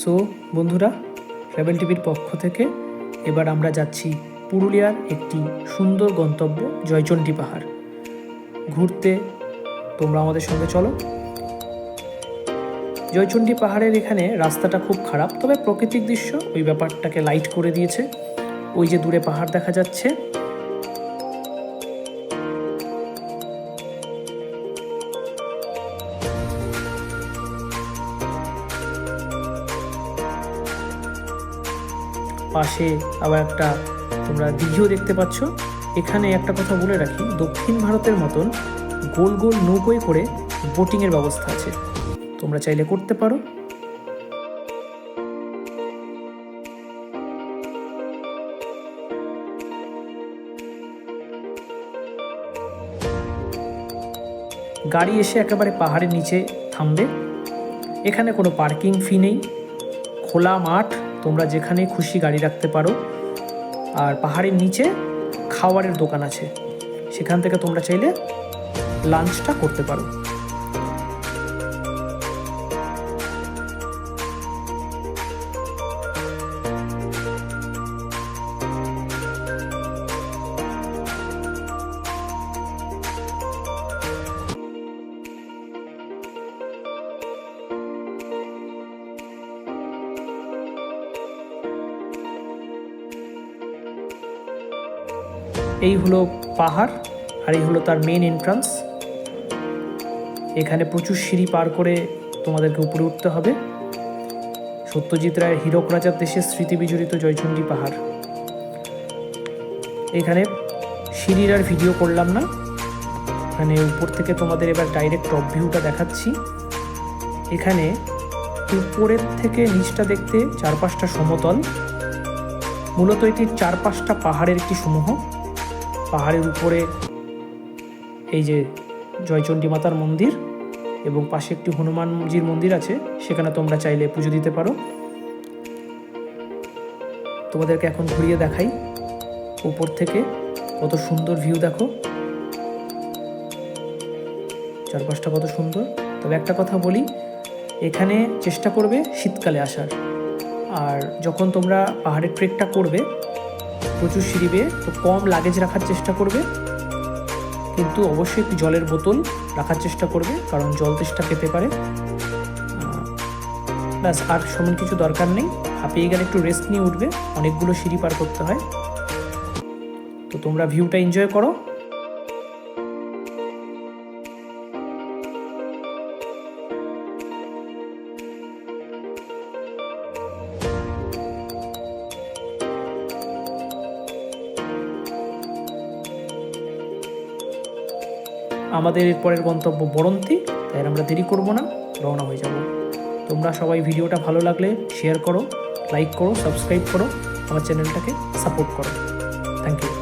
So বন্ধুরা travel টিভির পক্ষ থেকে এবার আমরা যাচ্ছি পুরুলিয়ার একটি সুন্দর গন্তব্য, জয়চণ্ডী পাহাড়। ঘুরতে তোমরা আমাদের সঙ্গে চলো। জয়চণ্ডী পাহাড়ের এখানে রাস্তাটা খুব খারাপ, তবে প্রাকৃতিক দৃশ্য ওই ব্যাপারটাকে লাইট করে দিয়েছে। ওই যে দূরে পাহাড় দেখা যাচ্ছে। পাশে আবার একটা তোমরা দিঘিও দেখতে পাচ্ছ। এখানে একটা কথা বলে রাখি, দক্ষিণ ভারতের মতন গোল গোল নৌকোয় করে বোটিংয়ের ব্যবস্থা আছে। তোমরা চাইলে করতে পারো। গাড়ি এসে একেবারে পাহাড়ের নিচে থামবে। এখানে কোনো পার্কিং ফি নেই। খোলা মাঠ তোমরা যেখানে খুশি গাড়ি রাখতে পারো। আর পাহাড়ের নিচে খাওয়ারের দোকান আছে। সেখান থেকে তোমরা চাইলে লাঞ্চটা করতে পারো। এই হলো পাহাড় আর এই হলো তার মেন এন্ট্রান্স এখানে প্রচুর সিঁড়ি পার করে তোমাদেরকে উপরে উঠতে হবে। সত্যজিৎ রায়ের হীরক রাজার দেশের স্মৃতি বিজড়িত জয়চণ্ডী পাহাড়। এখানে সিঁড়ির আর ভিডিও করলাম না। এখানে উপর থেকে তোমাদের এবার ডাইরেক্ট টপ ভিউটা দেখাচ্ছি। এখানে উপরের থেকে নিচটা দেখতে চার পাঁচটা সমতল। মূলত এটি চার পাঁচটা পাহাড়ের একটি সমূহ। পাহাড়ের উপরে, এই যে জয়চণ্ডী মাতার মন্দির এবং পাশে একটি হনুমানজির মন্দির আছে, সেখানে তোমরা চাইলে পুজো দিতে পারো। তোমাদেরকে এখন ঘুরিয়ে দেখাই উপর থেকে। কত সুন্দর ভিউ দেখো। চারপাশটা কত সুন্দর। তবে একটা কথা বলি, এখানে চেষ্টা করবে শীতকালে আসার। আর যখন তোমরা পাহাড়ের ট্রেকটা করবে প্রচুর সিঁড়ি বেয়ে তো কম লাগেজ রাখার চেষ্টা করবে। কিন্তু অবশ্যই একটি জলের বোতল রাখার চেষ্টা করবে, কারণ জল তেষ্টা পেতে পারে। ব্যাস, আর সমান কিছু দরকার নেই। হাঁপিয়ে গেলে একটু রেস্ট নিয়ে উঠবে, অনেকগুলো সিঁড়ি পার করতে হয়। তো তোমরা ভিউটা এনজয় করো। আমাদের পরের গন্তব্য বরন্তি, তাই আমরা দেরি করব না, রওনা হয়ে যাব। তোমরা সবাই ভিডিওটা ভালো লাগলে শেয়ার করো লাইক করো সাবস্ক্রাইব করো, আমার চ্যানেলটাকে সাপোর্ট করো। Thank you